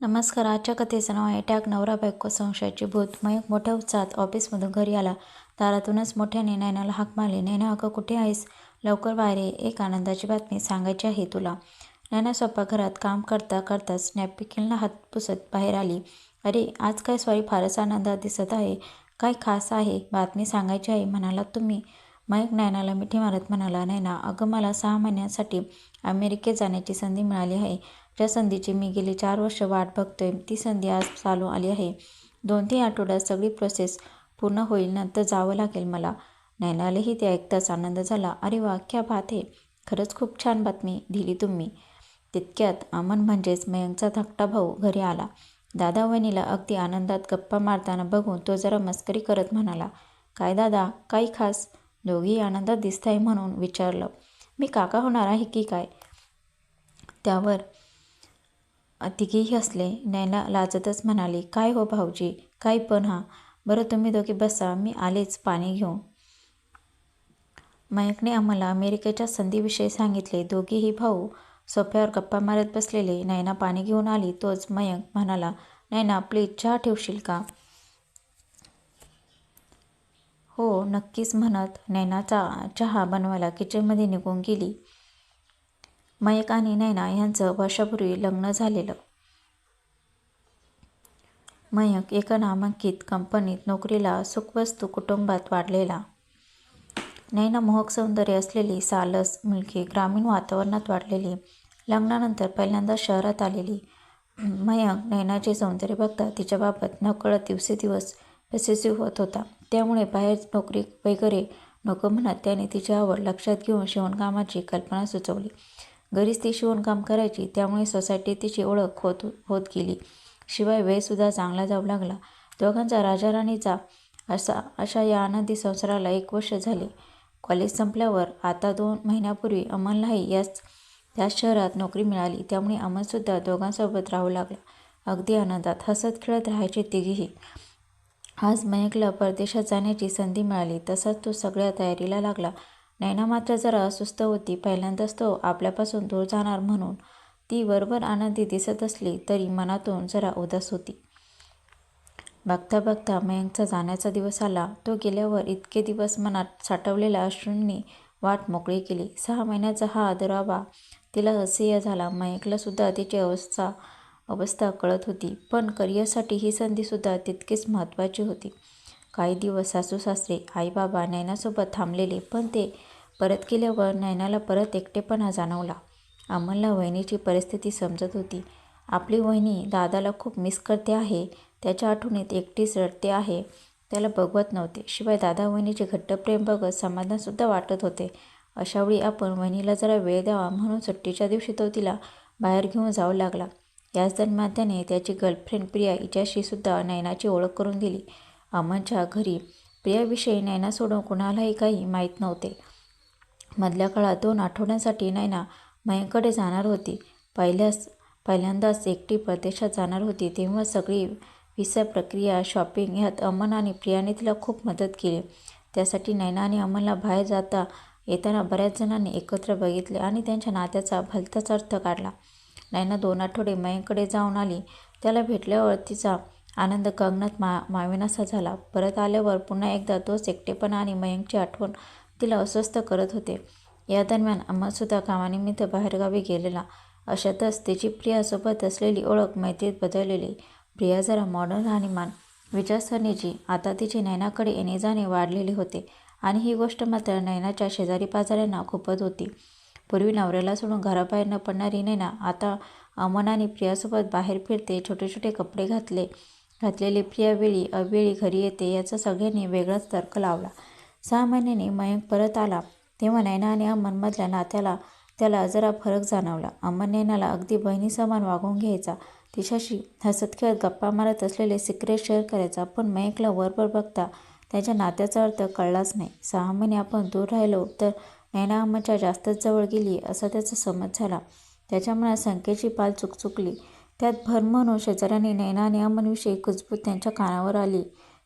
नमस्कार आजच्या कथेचं नाव आहे टॅग नवरा बायको संशयाची भूत. मयक मोठ्या उत्साहात ऑफिसमधून घरी आला. दारातूनच मोठ्याने नैनाला हाक मारली. नैना अगं कुठे आहेस? लवकर बाहेर ये. एक आनंदाची बातमी सांगायची आहे तुला. नैना स्वयंपाकघरात काम करता करताच नॅपकिनला हात पुसत बाहेर आली. अरे आज काय सॉरी फारच आनंदात दिसत आहे? काय खास आहे? बातमी सांगायची आहे म्हणाला तुम्ही? मयक नैनाला मिठी मारत म्हणाला नैना अगं मला सहा महिन्यांसाठी अमेरिकेत जाण्याची संधी मिळाली आहे. ज्या संधीची मी गेली चार वर्ष वाट बघतोय ती संधी आज चालू आली आहे. दोन तीन आठवड्यात सगळी प्रोसेस पूर्ण होईल नंतर जावं लागेल मला. नैनालाही ते ऐकताच आनंद झाला. अरे वा क्या बात आहे खरंच खूप छान बातमी दिली तुम्ही. तितक्यात अमन म्हणजेच मयंकचा धाकटा भाऊ घरी आला. दादा वहिनीला अगदी आनंदात गप्पा मारताना बघून तो जरा मस्करी करत म्हणाला काय दादा? काही खास? दोघी आनंदात दिसताय म्हणून विचारलं. मी काका होणार आहे की काय? त्यावर तिघीही हसले नैना लाजतच म्हणाली काय हो भाऊजी? काय पण हा. बरं तुम्ही दोघे बसा मी आलेच पाणी घेऊन. मयंकने आम्हाला अमेरिकेच्या संधीविषयी सांगितले दोघेही भाऊ सोफ्यावर गप्पा मारत बसलेले. नैना पाणी घेऊन आली तोच मयंक म्हणाला नैना प्लीज चहा ठेवशील का? हो नक्कीच म्हणत नैनाचा चहा बनवायला किचनमध्ये निघून गेली. मयक आणि नैना यांचं वर्षापूर्वी लग्न झालेलं. मयक एका नामांकित कंपनीत नोकरीला सुखवस्तू कुटुंबात वाढलेला. नैना मोहक सौंदर्य असलेली सालस मुलगी ग्रामीण वातावरणात वाढलेली. लग्नानंतर पहिल्यांदा शहरात आलेली. मयंक नैनाचे सौंदर्य बघता तिच्याबाबत नकळत दिवसेदिवस पसेसिव्ह होत होता. त्यामुळे बाहेर नोकरी वगैरे नको म्हणत त्याने तिची आवड लक्षात घेऊन शिवणकामाची कल्पना सुचवली. घरीच ती शिवणकाम करायची त्यामुळे सोसायटीत तिची ओळख होत होत गेली. शिवाय वेळसुद्धा चांगला जाऊ लागला. दोघांचा राजाराणीचा असा अशा या आनंदी संसाराला एक वर्ष झाले. कॉलेज संपल्यावर आता दोन महिन्यापूर्वी अमनलाही याच त्याच शहरात नोकरी मिळाली. त्यामुळे अमनसुद्धा दोघांसोबत राहू लागला. अगदी आनंदात हसत खेळत राहायचे तिघीही. आज मयंकला परदेशात जाण्याची संधी मिळाली. तसाच तो सगळ्या तयारीला लागला. नैना मात्र जरा सुस्त होती. पहिल्यांदाच तो आपल्यापासून दूर जाणार म्हणून ती वरवर आनंदी दिसत असली तरी मनातून जरा उदास होती. बघता बघता मयंकचा जाण्याचा दिवस आला. तो गेल्यावर इतके दिवस मनात साठवलेल्या अश्रूंनी वाट मोकळी केली. सहा महिन्याचा हा आदराबा तिला असह्य झाला. मयंकलासुद्धा तिची अवस्था अवस्था कळत होती. पण करिअरसाठी ही संधीसुद्धा तितकीच महत्त्वाची होती. काही दिवस सासू सासरे आई बाबा नैनासोबत थांबलेले पण ते परत केल्यावर नयनाला परत एकटेपणा जाणवला. अमलला वहिनीची परिस्थिती समजत होती. आपली वहिनी दादाला खूप मिस करते आहे. त्याच्या आठवणीत एकटीच रडते आहे. त्याला बघवत नव्हते. शिवाय दादा वहिनीचे घट्ट प्रेम बघत समाधानसुद्धा वाटत होते. अशावेळी आपण वहिनीला जरा वेळ द्यावा म्हणून सुट्टीच्या दिवशी तो तिला बाहेर घेऊन जाऊ लागला. याच दरम्यान त्याने त्याची गर्लफ्रेंड प्रिया हिच्याशीसुद्धा नयनाची नैनाची ओळख करून दिली. अमनच्या घरी प्रियाविषयी नैना सोडून कुणालाही काही माहीत नव्हते. मधल्या काळात दोन आठवड्यांसाठी नैना मयंकडे जाणार होती. पहिल्याच पहिल्यांदाच एकटी परदेशात जाणार होती तेव्हा सगळी व्हिसा प्रक्रिया शॉपिंग ह्यात अमन आणि प्रियाने तिला खूप मदत केली. त्यासाठी नैना आणि अमनला बाहेर जाता येताना बऱ्याच जणांनी एकत्र बघितले आणि त्यांच्या नात्याचा भलताच अर्थ काढला. नैना दोन आठवडे मयंकडे जाऊन आली. त्याला भेटल्यावर तिचा आनंद गगनात मा माविनासा झाला. परत आल्यावर पुन्हा एकदा तोच एकटेपणा आणि मयंकची आठवण तिला अस्वस्थ करत होते. या दरम्यान अम्मासुद्धा कामानिमित्त बाहेरगावी गेलेला. अशातच तिची प्रियासोबत असलेली ओळख मैत्रीत बदललेली प्रिया जरा मॉडर्न राहणीमान विचारसरणीची. आता तिची नैनाकडे येणे जाणे वाढलेले होते आणि ही गोष्ट मात्र नैनाच्या शेजारी पाजाऱ्यांना खुपत होती. पूर्वी नवऱ्याला सोडून घराबाहेर न पडणारी नैना आता अमन आणि प्रियासोबत बाहेर फिरते छोटे छोटे कपडे घातले. घातलेली प्रिया वेळी अवेळी घरी येते याचा सगळ्यांनी वेगळाच तर्क लावला. सहा महिन्यांनी मयंक परत आला. तेव्हा नैना आणि अमनमधल्या नात्याला त्याला जरा फरक जाणवला. अमन नैनाला अगदी बहिणीसमान वागून घ्यायचा. तिच्याशी हसत खेळत गप्पा मारत असलेले सिक्रेट शेअर करायचा. पण मयंकला वरवर बघता त्याच्या नात्याचा अर्थ कळलाच नाही. सहा महिने आपण दूर राहिलो तर नैना अम्माच्या जास्तच जवळ गेली असा त्याचा समज झाला. त्याच्या मनात संख्येची पाल चुकचुकली त्यात भर म्हणून शेजाऱ्यांनी नैना आणि अमनविषयी कुजबूत त्यांच्या कानावर आली.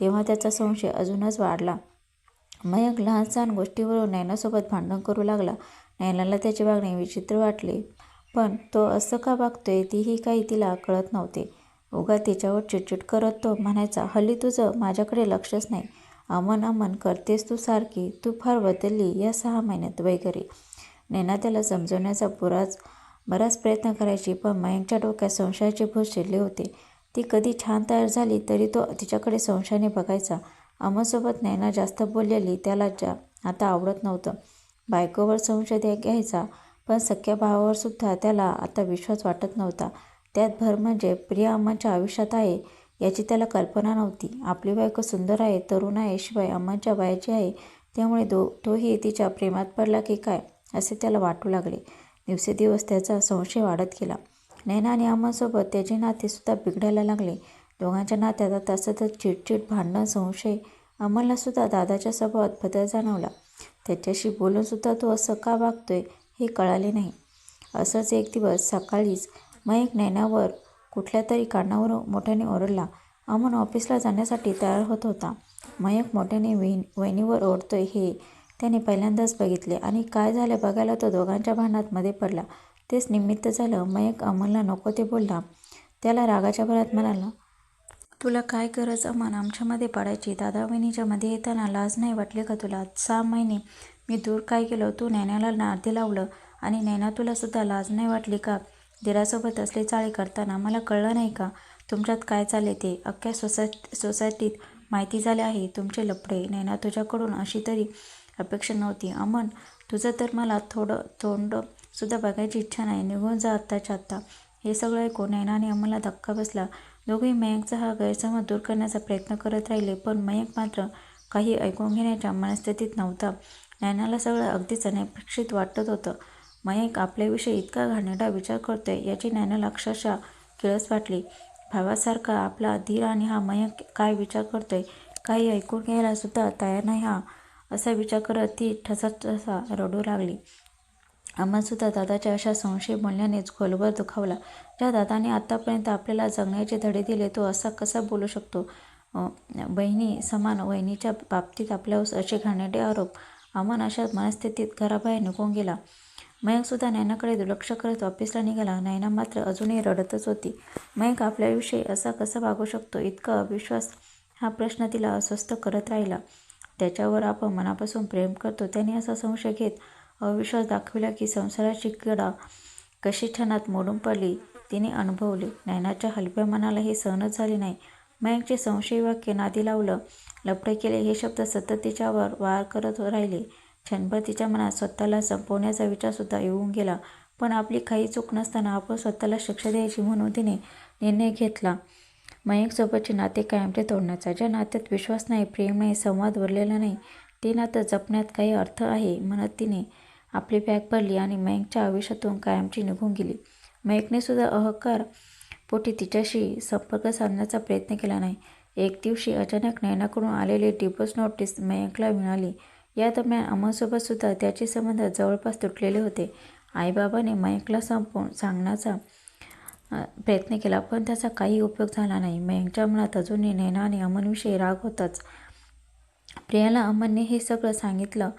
तेव्हा त्याचा संशय अजूनच वाढला. मयंक लहान सहान गोष्टीवरून नैनासोबत भांडण करू लागला. नैनाला त्याचे वागणे विचित्र वाटले पण तो असं का वागतोय तीही काही तिला कळत नव्हते. उगा तिच्यावर चिडचिड करत तो म्हणायचा हल्ली तुझं माझ्याकडे लक्षच नाही. अमन अमन करतेस तू सारखी तू फार बदलली या सहा महिन्यात वगैरे. नैना त्याला समजवण्याचा पुराच बराच प्रयत्न करायची पण मयंकच्या डोक्यात संशयाचे भूत शिरले होते. ती कधी छान तयार झाली तरी तो तिच्याकडे संशयाने बघायचा. अमरसोबत नैना जास्त बोललेली त्याला जा आता आवडत नव्हतं. बायकोवर संशय घ्यायचा पण सख्या भावावर सुद्धा त्याला आता विश्वास वाटत नव्हता. त्यात भर म्हणजे प्रिया अम्माच्या आयुष्यात आहे याची त्याला कल्पना नव्हती. आपली बायको सुंदर आहे तरुण आहे शिवाय अम्माच्या वयाची आहे त्यामुळे दो तोही तिच्या प्रेमात पडला की काय असे त्याला वाटू लागले. दिवसेदिवस त्याचा संशय वाढत गेला. नैना आणि अम्मासोबत त्याचे नातेसुद्धा बिघडायला लागले. दोघांच्या नात्यात आता सतत चिडचिड भांडणं संशय अमललासुद्धा दादाच्या स्वभावात बदल जाणवला. त्याच्याशी बोलूनसुद्धा तो असं का वागतोय हे कळाले नाही. असंच एक दिवस सकाळीच मयक नैनावर कुठल्या तरी कानावर मोठ्याने ओरडला. अमन ऑफिसला जाण्यासाठी तयार होत होता. मयक मोठ्याने वहिन वहिनीवर ओढतोय हे त्याने पहिल्यांदाच बघितले आणि काय झालं बघायला तो दोघांच्या भांडणात मध्ये पडला. तेच निमित्त झालं मयक अमनला नको ते बोलला. त्याला रागाच्या भरात म्हणाला तुला काय गरज अमन? आमच्यामध्ये पडायची. दादा वहिनीच्यामध्ये येताना लाज नाही वाटली का तुला? सहा महिने मी दूर काय केलं? तू नैनाला नाते लावलं आणि नैना तुला सुद्धा लाज नाही वाटली का? दिरासोबत असले चाळे करताना मला कळलं नाही का? तुमच्यात काय चालले ते? अख्ख्या सोसायटी सोसायटीत माहिती झाले आहे. तुमचे लपडे नैना तुझ्याकडून अशी तरी अपेक्षा नव्हती. अमन तुझं तर मला थोडं तोंडसुद्धा बघायची इच्छा नाही. निघून जा आत्ताच्या आत्ता. हे सगळं ऐकून नैनाने अमनला धक्का बसला. दोघेही मयंकचा हा गैरसमज दूर करण्याचा प्रयत्न करत राहिले पण मयंक मात्र काही ऐकून घेण्याच्या मनस्थितीत नव्हता. नैनाला सगळं अगदीच अनपेक्षित वाटत होतं. मयंक आपल्याविषयी इतका घाणेरडा विचार करतोय याची नैनाला अक्षरशः किळस वाटली. भावासारखा आपला धीर आणि हा मयंक काय विचार करतोय काही ऐकून घ्यायला सुद्धा तयार नाही हा असा विचार करत ती ठसा ठसा रडू लागली. आम्हासुद्धा दादाच्या अशा संशय बोलण्यानेच खोलवर दुखावला. ज्या दादाने आतापर्यंत आपल्याला जगण्याचे धडे दिले तो असा कसा बोलू शकतो? बहिणी समान वहिनीच्या बाबतीत आपल्यावर असे घाणेरडे आरोप. अमन अशा मनस्थितीत घराबाहेर निघून गेला. मयंकसुद्धा नैनाकडे दुर्लक्ष करत ऑफिसला निघाला. नैना मात्र अजूनही रडतच होती. मयंक आपल्याविषयी असा कसा वागू शकतो? इतका अविश्वास हा प्रश्न तिला अस्वस्थ करत राहिला. त्याच्यावर आपण मनापासून प्रेम करतो त्याने असा संशय घेत अविश्वास दाखविला की संसाराची कडा कशी क्षणात मोडून पडली तिने अनुभवले. नैनाच्या हलव्या मनाला हे सहनच झाले नाही. मयंकचे संशयी वाक्य नादी लावलं लपडे केले हे शब्द सतत तिच्यावर वार करत राहिले. क्षणभर तिच्या मनात स्वतःला संपवण्याचा विचारसुद्धा येऊन गेला पण आपली काही चूक नसताना आपण स्वतःला शिक्षा द्यायची म्हणून तिने निर्णय घेतला. मयंकसोबतचे नाते कायमचे तोडण्याचा. ज्या नात्यात विश्वास नाही प्रेम नाही संवाद उरलेला नाही ते नातं जपण्यात काही अर्थ आहे म्हणत तिने आपली बॅग भरली आणि मयंकच्या आयुष्यातून कायमची निघून गेली. मयंकने सुद्धा अहकार पोटी तिच्याशी संपर्क साधण्याचा प्रयत्न केला नाही. एक दिवशी अचानक नयनाकडून आलेली डिपोज नोटीस मयंकला मिळाली. या दरम्यान अमनसोबत सुद्धा त्याचे संबंध जवळपास तुटलेले होते. आईबाबाने मयंकला संपवून सांगण्याचा प्रयत्न केला पण त्याचा काही उपयोग झाला नाही. मयंकच्या मनात अजूनही नैना आणि अमनविषयी राग होताच. प्रियाला अमनने हे सगळं सांगितलं.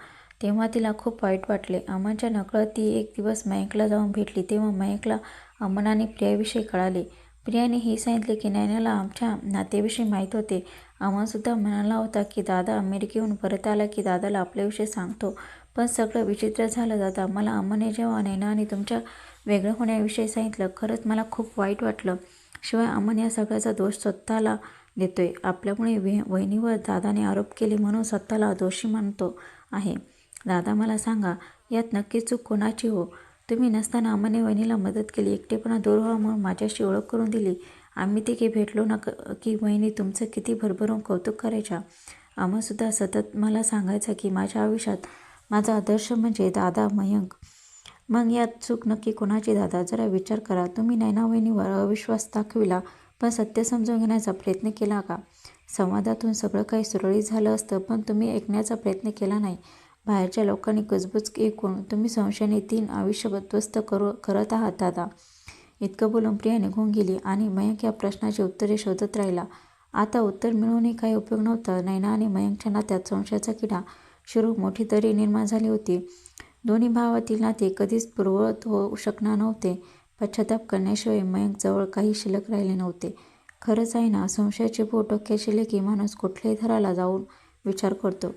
तेव्हा तिला खूप वाईट वाटले. अमनच्या नकळत ती एक दिवस मयंकला जाऊन भेटली तेव्हा मयंकला अमनाने प्रियाविषयी कळाले. प्रियाने हे सांगितले की नैनाला आमच्या नातेविषयी माहीत होते. अमनसुद्धा म्हणाला होता की दादा अमेरिकेहून परत आला की दादाला आपल्याविषयी सांगतो. पण सगळं विचित्र झालं दादा. मला अमने जेव्हा नैनाने तुमच्या वेगळं होण्याविषयी सांगितलं खरंच मला खूप वाईट वाटलं. शिवाय अमन या सगळ्याचा दोष स्वतःला देतोय. आपल्यामुळे वहिनीवर दादाने आरोप केले म्हणून स्वतःला दोषी मानतो आहे. दादा मला सांगा यात नक्की चूक कोणाची हो? तुम्ही नसताना अमने वहिनीला मदत केली एकटेपणा दूर व्हा म्हणून माझ्याशी ओळख करून दिली. आम्ही तिघे भेटलो ना की वहिनी तुमचं किती भरभरून कौतुक करायच्या? अमनसुद्धा सतत मला सांगायचं की माझ्या आयुष्यात माझा आदर्श म्हणजे दादा मयंक. मग यात चूक नक्की कोणाची दादा? जरा विचार करा. तुम्ही नैना वहिनीवर अविश्वास दाखविला पण सत्य समजून घेण्याचा प्रयत्न केला का? संवादातून सगळं काही सुरळीत झालं असतं पण तुम्ही ऐकण्याचा प्रयत्न केला नाही. बाहेरच्या लोकांनी गजबज ऐकून तुम्ही संशयाने तीन आयुष्य उद्ध्वस्त करू करत आहात दादा. इतकं बोलून प्रिया निघून गेली आणि मयंक या प्रश्नाची उत्तरे शोधत राहिला. आता उत्तर मिळवूनही काही उपयोग नव्हता. नैना आणि मयंकच्या नात्यात संशयाचा किडा सुरू मोठी तरी निर्माण झाली होती. दोन्ही भावातील नाते कधीच पूर्ववत होऊ शकणार नव्हते. पश्चाताप करण्याशिवाय मयंक जवळ काही शिल्लक राहिले नव्हते. खरंच आहे ना संशयाचे बोट डोक्याशिले की माणूस कुठल्याही थराला जाऊन विचार करतो.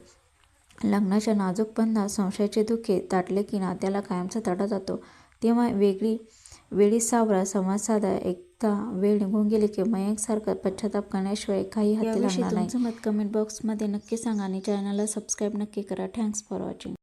लग्नाच्या नाजूक बंधात संशयाचे धुके दाटले की नात्याला कायमचा तडा जातो. तेव्हा वेगळी वेळी सावरा संवाद साधा. एकदा वेळ निघून गेली की मयंकसारखं पश्चाताप करण्याशिवाय काही हाती लागणार नाही. तुमचं मत कमेंट बॉक्समध्ये नक्की सांगा आणि चॅनलला सबस्क्राईब नक्की करा. Thanks for watching